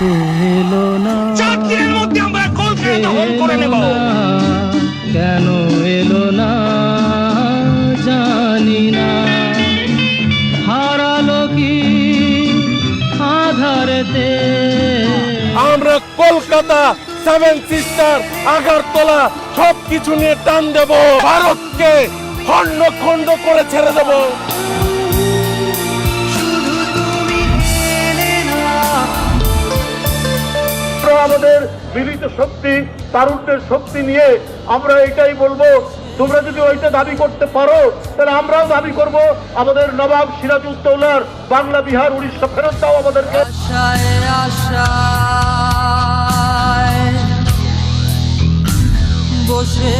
এলো না। চার দিনের মধ্যে আমরা কলকাতা দখল করে নেব। কেন এলো না? জানি না। হারালো কি আধারেতে? আমরা কলকাতা সেভেন সিস্টার আগারতলা সব কিছু নিয়ে টান দেব। ভারতকে খণ্ড খণ্ড করে ছেড়ে দেব। আমাদের মিলিত শক্তি, তারুণ্যের শক্তি নিয়ে আমরা এটাই বলব। তোমরা যদি ওইটা দাবি করতে পারো, তাহলে আমরাও দাবি করব আমাদের নবাব সিরাজউদ্দৌলার বাংলা, বিহার, উড়িষ্যা ফেরত দাও আমাদেরকে বসে